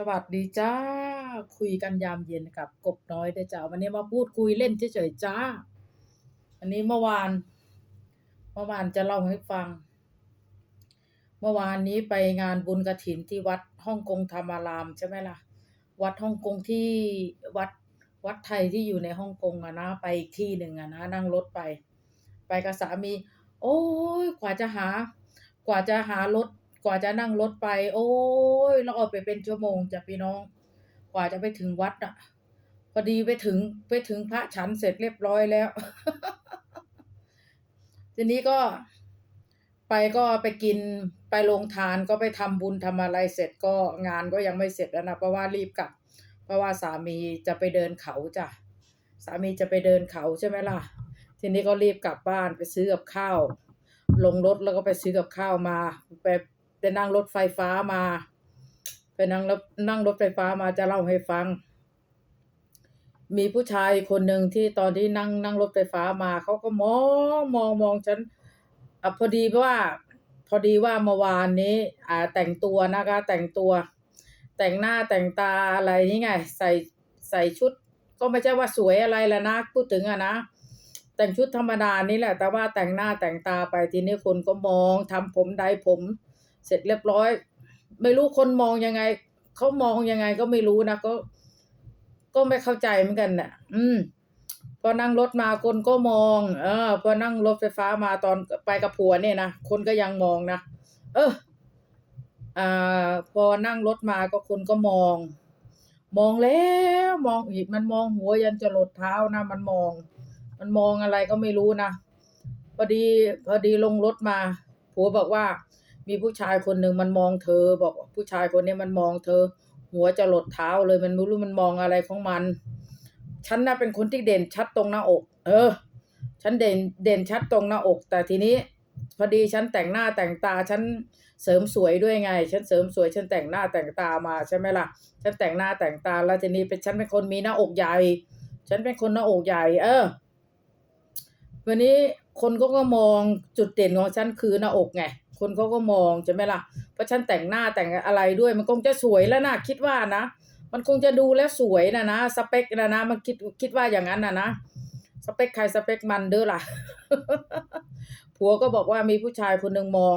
สวัสดีจ้า คุยกันยามเย็นกับกบน้อยด้จ้าวันนี้มาพูดคุยเล่นเฉยๆจ้า อันนี้เมื่อวานเมื่อวานจะเล่าให้ฟัง เมื่อวานนี้ไปงานบุญกฐินที่วัดฮ่องกงธรรมารามใช่ไหมล่ะ วัดฮ่องกงที่วัดวัดไทยที่อยู่ในฮ่องกงอะนะไปที่หนึ่งอะนะนั่งรถไป ไปกับสามี โอ้ยกว่าจะหากว่าจะหารถ กว่าจะนั่งรถไป โอ้ยเราเอาไปเป็นชั่วโมงจ้ะพี่น้อง กว่าจะไปถึงวัดอะพอดีไปถึงไปถึงพระฉันเสร็จเรียบร้อยแล้ว ทีนี้ก็ไปก็ไปกินไปโรงทานก็ไปทำบุญทำอะไรเสร็จก็งานก็ยังไม่เสร็จแล้วนะเพราะว่ารีบกลับ เพราะว่าสามีจะไปเดินเขาจ้ะสามีจะไปเดินเขาใช่ไหมล่ะ ทีนี้ก็รีบกลับบ้านไปซื้อกับข้าว ลงรถแล้วก็ไปซื้อกับข้าวมาไป ไปนั่งรถไฟฟ้ามา ไปนั่งรถนั่งรถไฟฟ้ามาจะเล่าให้ฟัง มีผู้ชายคนหนึ่งที่ตอนที่นั่งนั่งรถไฟฟ้ามาเขาก็มองมองมองฉันอะพอดีว่า พอดีว่าเมื่อวานนี้ อ่าแต่งตัวนะคะ แต่งตัว แต่งหน้าแต่งตาอะไรนี่ไง ใส่ใส่ชุด ก็ไม่ใช่ว่าสวยอะไรละนะพูดถึงอะนะแต่งชุดธรรมดานี่แหละ แต่ว่าแต่งหน้าแต่งตาไปทีนี้คนก็มองทำผมไดร์ผม เสร็จเรียบร้อย ไม่รู้คนมองยังไงเขามองยังไงก็ไม่รู้นะก็ ก็ไม่เข้าใจเหมือนกันน่ะ อืม พอนั่งรถมาคนก็มอง เออ พอนั่งรถไฟฟ้ามาตอนไปกับผัวเนี่ยนะคนก็ยังมองนะเอออ่า พอนั่งรถมาก็คนก็มอง มองแล้วมองอีกมันมองหัวยันจะหลดเท้านะมันมอง มันมองอะไรก็ไม่รู้นะพอดี พอดีลงรถมาผัวบอกว่า มีผู้ชายคนหนึ่งมันมองเธอ บอกผู้ชายคนนี้มันมองเธอ หัวจะหลดเท้าเลยมันไม่รู้มันมองอะไรของมัน ฉันน่ะเป็นคนที่เด่นชัดตรงหน้าอก เออ ฉันเด่นเด่นชัดตรงหน้าอก แต่ทีนี้ พอดีฉันแต่งหน้าแต่งตาฉันเสริมสวยด้วยไง ฉันเสริมสวยฉันแต่งหน้าแต่งตามาใช่ไหมล่ะ ฉันแต่งหน้าแต่งตาแล้วทีนี้เป็นฉันเป็นคนมีหน้าอกใหญ่ ฉันเป็นคนหน้าอกใหญ่ เออ วันนี้คนก็ก็มองจุดเด่นของฉันคือหน้าอกไง คนเขาก็มองใช่ไหมล่ะเพราะฉันแต่งหน้าแต่งอะไรด้วยมันคงจะสวยแล้วนะคิดว่านะ มันคงจะดูแล้วสวยนะนะสเปคนะนะมันคิดคิดว่าอย่างนั้นนะนะสเปคใครสเปคมันเด้อล่ะผัวก็บอกว่ามีผู้ชายคนหนึ่งมอง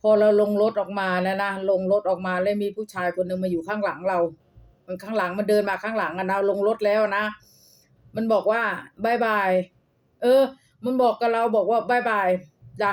พอเราลงรถออกมานะนะลงรถออกมาแล้วมีผู้ชายคนหนึ่งมาอยู่ข้างหลังเรา มันข้างหลังมันเดินมาข้างหลังอะนะลงรถแล้วนะ มันบอกว่าบายบาย เออ มันบอกกับเราบอกว่าบายบายจ้ะ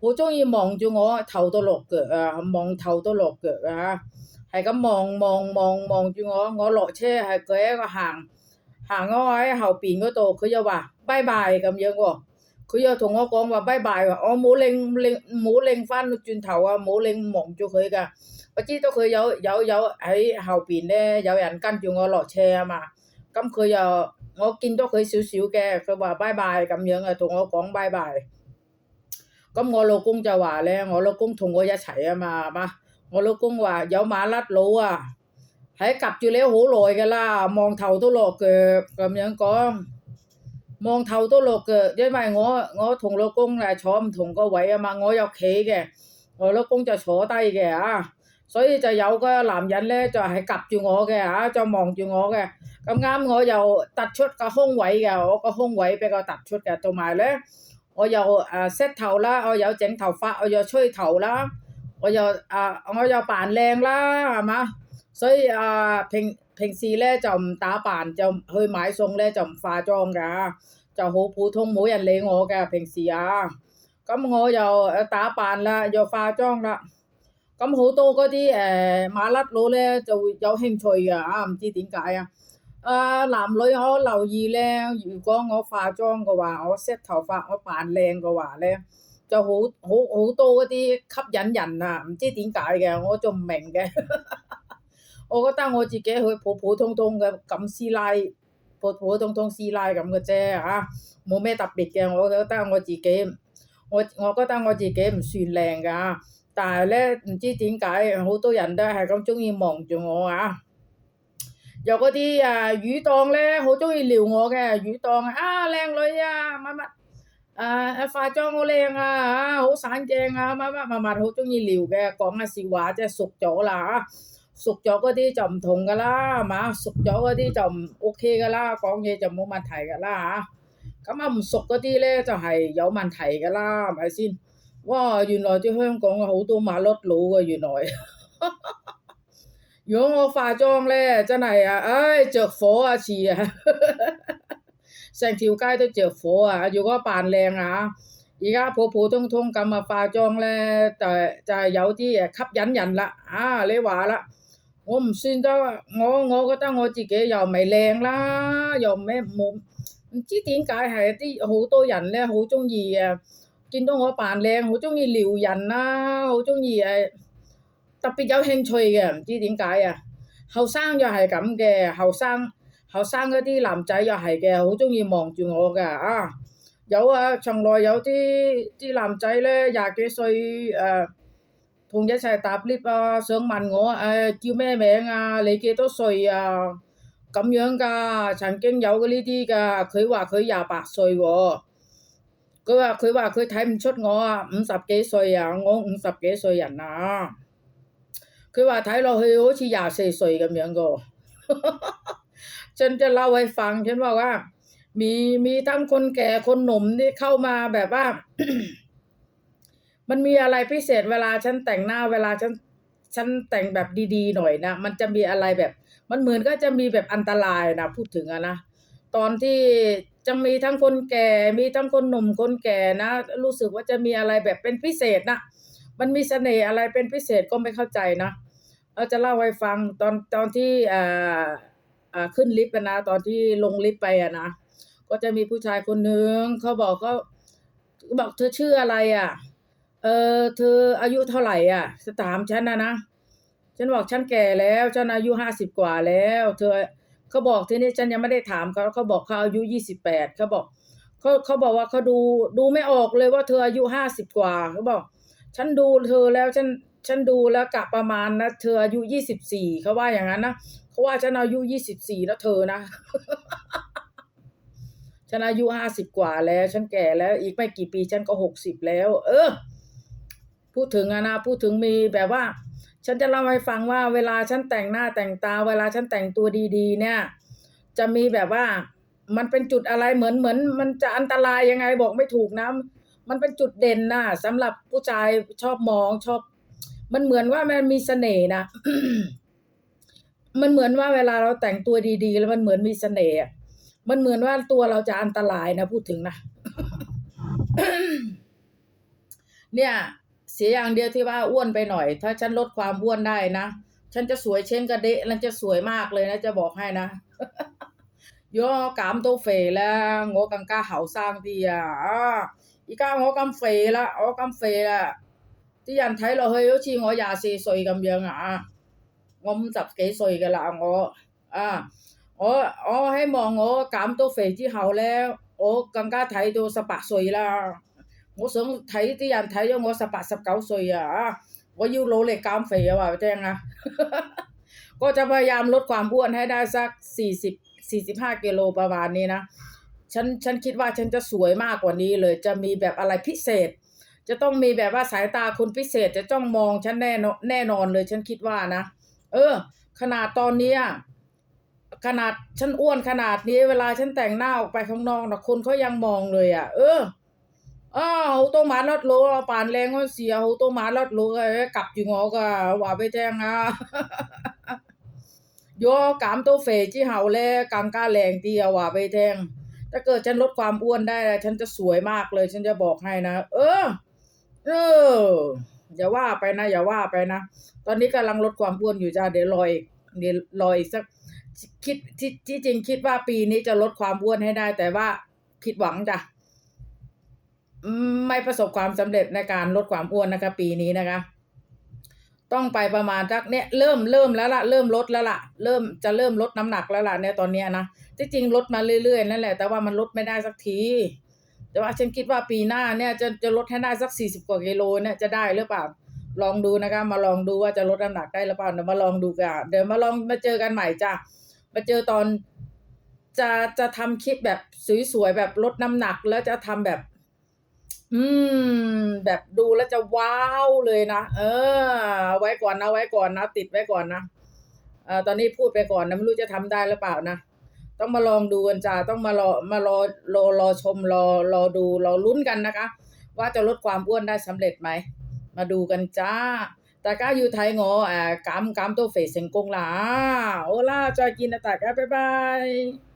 好中意望住我頭到落腳啊，望頭到落腳啊，係咁望望望望住我，我落車係佢一個行行我喺後邊嗰度，佢就話拜拜咁樣喎。佢又同我講話拜拜喎，我冇擰擰冇擰翻轉頭啊，冇擰望住佢噶。我知道佢有有有喺後邊咧，有人跟住我落車啊嘛。咁佢又我見到佢少少嘅，佢話拜拜咁樣啊，同我講拜拜。 咁我老公就話咧，我老公同我一齊啊嘛，係嘛？我老公話有馬甩佬啊，喺及住你好耐㗎啦，望頭都落腳咁樣講。望頭都落腳，因為我我同老公誒坐唔同個位啊嘛，我有企嘅，我老公就坐低嘅啊，所以就有個男人咧就係及住我嘅啊，就望住我嘅，咁啱我又突出個胸位嘅，我個胸位比較突出嘅，同埋咧 我又誒 set 頭啦，我有整頭髮，我又吹頭啦，我又啊我又扮靚啦，係嘛？所以啊平平時咧就唔打扮，就去買餸咧就唔化妝㗎，就好普通，冇人理我嘅平時啊。咁我又誒打扮啦，又化妝啦。咁好多嗰啲誒馬甩佬咧就會有興趣嘅啊，唔知點解啊？ 啊男女可留意咧，如果我化妝嘅話，我 set 頭髮，我扮靚嘅話咧，就好好好多嗰啲吸引人啊，唔知點解嘅，我仲唔明嘅。我覺得我自己去普普通通嘅咁師奶， 普普通通師奶咁嘅啫嚇，冇咩特別嘅。我覺得我自己，我我覺得我自己唔算靚㗎，但係咧唔知點解好多人都係咁中意望住我啊！ 有嗰啲啊魚檔咧，好中意撩我嘅魚檔啊，靚女啊，乜乜啊啊化妝好靚啊嚇，好散鏡啊，乜乜乜乜好中意撩嘅，講下笑話即係熟咗啦嚇。熟咗嗰啲就唔同噶啦，係嘛？熟咗嗰啲就唔 OK 噶啦，講嘢就冇問題噶啦嚇。咁啊唔熟嗰啲咧就係有問題噶啦，係咪先？哇！原來啲香港啊好多馬甩佬嘅原來。 如果我化妝咧，真係啊，唉着火啊似啊，成條街都着火啊！如果扮靚啊，而家普普通通咁啊化妝咧，就係就係有啲誒吸引人啦啊！你話啦〜我唔算得，我我覺得我自己又唔係靚啦，又咩冇，唔知點解係啲好多人咧，好中意誒，見到我扮靚，好中意撩人啦，好中意誒， 特別有興趣嘅，唔知點解啊！後生又係咁嘅，後生後生嗰啲男仔又係嘅，好中意望住我㗎啊！有啊，從來有啲啲男仔咧，廿幾歲誒。同一齊搭 lift 啊！想問我誒叫咩名啊？你幾多歲啊？咁樣㗎，曾經有嘅呢啲㗎。佢話佢廿八歲喎，佢話佢話佢睇唔出我啊，五十幾歲啊，我五十幾歲人啊。 佢话睇落去好似廿四岁咁样㗎，真จะเล่าให้ฟังฉันบอกว่ามีมีทั้งคนแก่คนหนุ่มที่เข้ามาแบบว่า มันมีอะไรพิเศษเวลาฉันแต่งหน้าเวลาฉันฉันแต่งแบบดีๆหน่อยนะมันจะมีอะไรแบบ มันเหมือนก็จะมีแบบอันตรายนะพูดถึงอะนะตอนที่จะมีทั้งคนแก่มีทั้งคนหนุ่มคนแก่นะรู้สึกว่าจะมีอะไรแบบเป็นพิเศษนะมันมีเสน่ห์อะไรเป็นพิเศษก็ไม่เข้าใจนะ เราจะเล่าให้ฟังตอนตอนที่อ่าอ่าขึ้นลิฟต์นะตอนที่ลงลิฟต์ไปอะนะก็จะมีผู้ชายคนหนึ่งเขาบอกเขาบอกเธอชื่ออะไรอะ เออเธออายุเท่าไหร่อะจะถามฉันนะนะฉันบอกฉันแก่แล้วฉันอายุห้าสิบกว่าแล้ว เธอเขาบอกทีนี้ฉันยังไม่ได้ถามเขาเขาบอกเขาอายุยี่สิบแปดเขาบอกเขาเขาบอกว่าเขาดูดูไม่ออกเลยว่าเธออายุห้าสิบกว่าเขาบอก ฉันดูเธอแล้วฉันฉันดูแล้วกะประมาณนะเธออายุยี่สิบสี่เขาว่าอย่างนั้นนะเขาว่าฉันอายุยี่สิบสี่แล้วเธอนะ ฉันอายุห้าสิบกว่าแล้ว ฉันแก่แล้ว อีกไม่กี่ปีฉันก็หกสิบแล้ว เออ พูดถึงอะนะพูดถึงมีแบบว่า ฉันจะเล่าให้ฟังว่า เวลาฉันแต่งหน้าแต่งตา เวลาฉันแต่งตัวดีๆ เนี่ย จะมีแบบว่า มันเป็นจุดอะไรเหมือนเหมือน มันจะอันตรายยังไงบอกไม่ถูกนะมันเป็นจุดเด่นนะสำหรับผู้ชายชอบมองชอบ มันเหมือนว่ามันมีเสน่ห์นะ มันเหมือนว่าเวลาเราแต่งตัวดีๆ แล้วมันเหมือนมีเสน่ห์มันเหมือนว่าตัวเราจะอันตรายนะพูดถึงนะ เนี่ย เสียอย่างเดียวที่ว่าอ้วนไปหน่อย ถ้าฉันลดความอ้วนได้นะ ฉันจะสวยเช่นกระเดะแล้วจะสวยมากเลยนะ จะบอกให้นะย่อกามโตเฟล้วงอกังก้าเหาสร้างดีอะอีก้างอกามเฟละอกามเฟละ 啲人睇落去好似我廿四歲咁樣啊！我五十幾歲㗎啦，我啊，我我希望我減到肥之後咧，我更加睇到十八歲啦。我想睇啲人睇咗我十八十九歲啊！啊，我要努力減肥啊！話俾你聽啊！ ก็จะพยายามลดความอ้วนให้ได้สักสี่สิบสี่สิบห้ากิโลประมาณนี้นะ ฉันฉันคิดว่าฉันจะสวยมากกว่านี้เลย จะมีแบบอะไรพิเศษ จะต้องมีแบบว่าสายตาคนพิเศษจะจ้องมองฉันแน่นแน่นอนเลย ฉันคิดว่านะ เออ ขนาดตอนเนี้ยขนาดฉันอ้วนขนาดนี้เวลาฉันแต่งหน้าออกไปข้างนอกนะคนเขายังมองเลยอะ่ะ เอออ้าวตัวหมาลอดโลป่านแรงก็เสียตัวหมาลอดโลกลับอยู่งอกะว่าไปแจ้งอะโยกามตัวเฟจีเห่าแลกังกาแรงเตียว่าไปแทงถ้าเกิดฉันลดความอ้วนได้ ฉันจะสวยมากเลย ฉันจะบอกให้นะ เออ เออ อย่าว่าไปนะ อย่าว่าไปนะ ตอนนี้กำลังลดความอ้วนอยู่จ้าเดี๋ยวรออีกเดี๋ยวรออีกสักคิดที่ที่จริงคิดว่าปีนี้จะลดความอ้วนให้ได้ แต่ว่าผิดหวังจ้ะไม่ประสบความสำเร็จในการลดความอ้วนนะคะ ปีนี้นะคะ ต้องไปประมาณสักเนี่ยเริ่มเริ่มแล้วล่ะเริ่มลดแล้วล่ะเริ่มจะเริ่มลดน้ำหนักแล้วล่ะเนี่ยตอนเนี้ยนะที่จริงลดมาเรื่อยๆนั่นแหละ แต่ว่ามันลดไม่ได้สักที แต่ว่าฉันคิดว่าปีหน้าเนี่ยจะจะลดให้ได้สักสี่สิบกว่ากิโลเนี่ยจะได้หรือเปล่า ลองดูนะคะ มาลองดูว่าจะลดน้ำหนักได้หรือเปล่าเดี๋ยวมาลองดูกันเดี๋ยวมาลองมาเจอกันใหม่จ้ะมาเจอตอนจะจะทำคลิปแบบสวยๆแบบลดน้ำหนักแล้วจะทำแบบ อืม แบบดูแล้วจะว้าวเลยนะเออ ไว้ก่อนนะไว้ก่อนนะ ติดไว้ก่อนนะเอ่อตอนนี้พูดไปก่อนนะไม่รู้จะทำได้หรือเปล่านะ ต้องมาลองดูกันจ้าต้องมารอมารอรอรอชมรอรอดูรอลุ้นกันนะคะ ว่าจะลดความอ้วนได้สำเร็จไหม มาดูกันจ้า大家要睇我诶减减到肥成功啦！好啦，再见啦，大家，拜拜。